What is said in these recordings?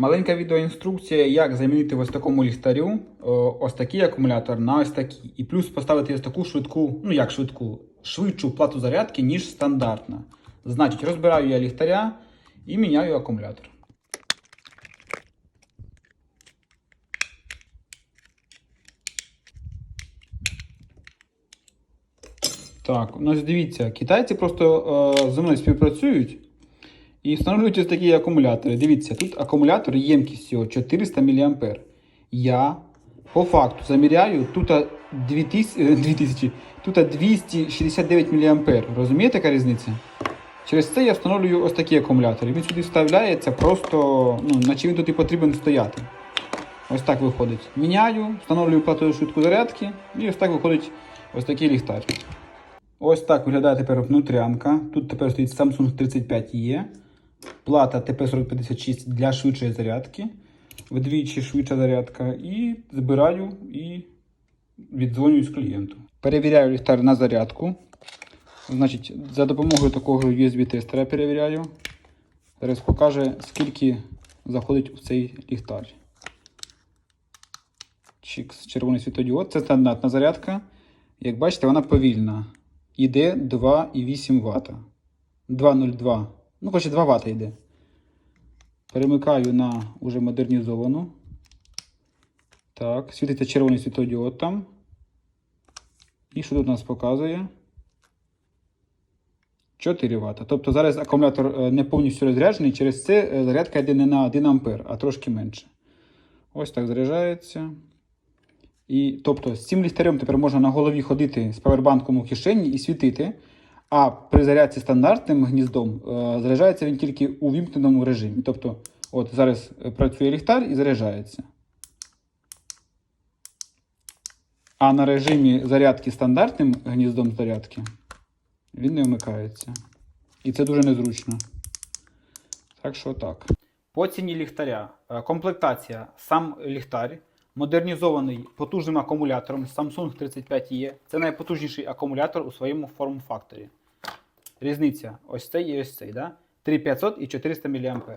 Маленька відеоінструкція, як замінити в ось такому ліхтарю ось такий акумулятор на ось такий. І плюс поставити ось таку швидку, ну як швидку, швидшу плату зарядки, ніж стандартна. Значить, розбираю я ліхтаря і міняю акумулятор. Так, у нас дивіться, китайці просто е, зі мною співпрацюють і встановлюють ось такі акумулятори. Дивіться, тут акумулятор ємкістю 400 мА. Я по факту заміряю тут 2000, е, 2000, тут 269 мА. Розумієте, яка різниця? Через це я встановлюю ось такі акумулятори. Він сюди вставляється просто, ну, наче він тут і потрібен стояти. Ось так виходить. Міняю, встановлюю плату швидку зарядки, і ось так виходить ось такий ліхтар. Ось так виглядає тепер внутрянка. Тут тепер стоїть Samsung 35E. Плата TP4056 для швидшої зарядки. Вдвічі швидша зарядка. І збираю і віддзвонююсь клієнту. Перевіряю ліхтар на зарядку. Значить, за допомогою такого USB-тестера перевіряю. Зараз покаже, скільки заходить у цей ліхтар. Чікс, червоний світодіод. Це стандартна зарядка. Як бачите, вона повільна. Іде 2,8 Вт. 2,02. Ну, хоче 2 Вт йде. Перемикаю на уже модернізовану. Так, світиться червоний світодіод там. І що тут у нас показує? 4 Вт. Тобто зараз акумулятор е, не повністю розряджений, через це е, зарядка йде не на 1 А, а трошки менше. Ось так заряджається. І, тобто з цим ліхтарем тепер можна на голові ходити з павербанком у кишені і світити. А при зарядці стандартним гніздом е, заряджається він тільки у вімкненому режимі. Тобто, от зараз е, працює ліхтар і заряджається. А на режимі зарядки стандартним гніздом зарядки він не вмикається. І це дуже незручно. Так що так. По ціні ліхтаря. Е, Комплектація. Сам ліхтар модернізований потужним акумулятором Samsung 35E. Це найпотужніший акумулятор у своєму форм-факторі. Різниця ось цей і ось цей. Да? 3500 і 400 мА.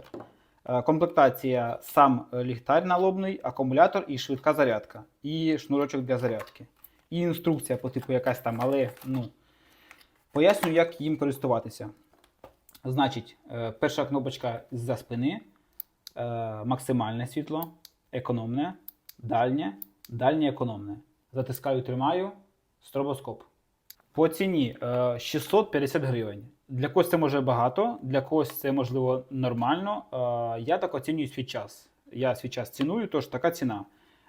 Е, Комплектація сам е, ліхтар налобний, акумулятор і швидка зарядка. І шнурочок для зарядки. І інструкція по типу якась там, але ну, поясню, як їм користуватися. Значить, е, перша кнопочка з-за спини, максимальне світло, економне, дальнє, дальнє економне. Затискаю, тримаю, стробоскоп. По ціні е, 650 гривень. Для когось це може багато, для когось це можливо нормально. Е, Я так оцінюю свій час. Я свій час ціную, тож така ціна.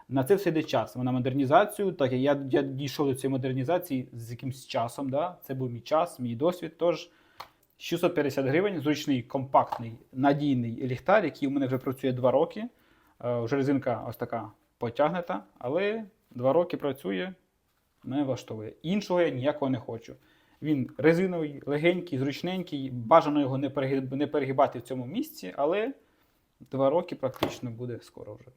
На це все йде час. На модернізацію, так я, я дійшов до цієї модернізації з якимсь часом. Да? Це був мій час, мій досвід. Тож 650 гривень, зручний, компактний, надійний ліхтар, який у мене вже працює 2 роки. Е, Вже резинка ось така потягнута, але 2 роки працює, мене влаштовує. Іншого я ніякого не хочу. Він резиновий, легенький, зручненький, бажано його не перегиб- перегибати в цьому місці, але два роки практично буде скоро вже.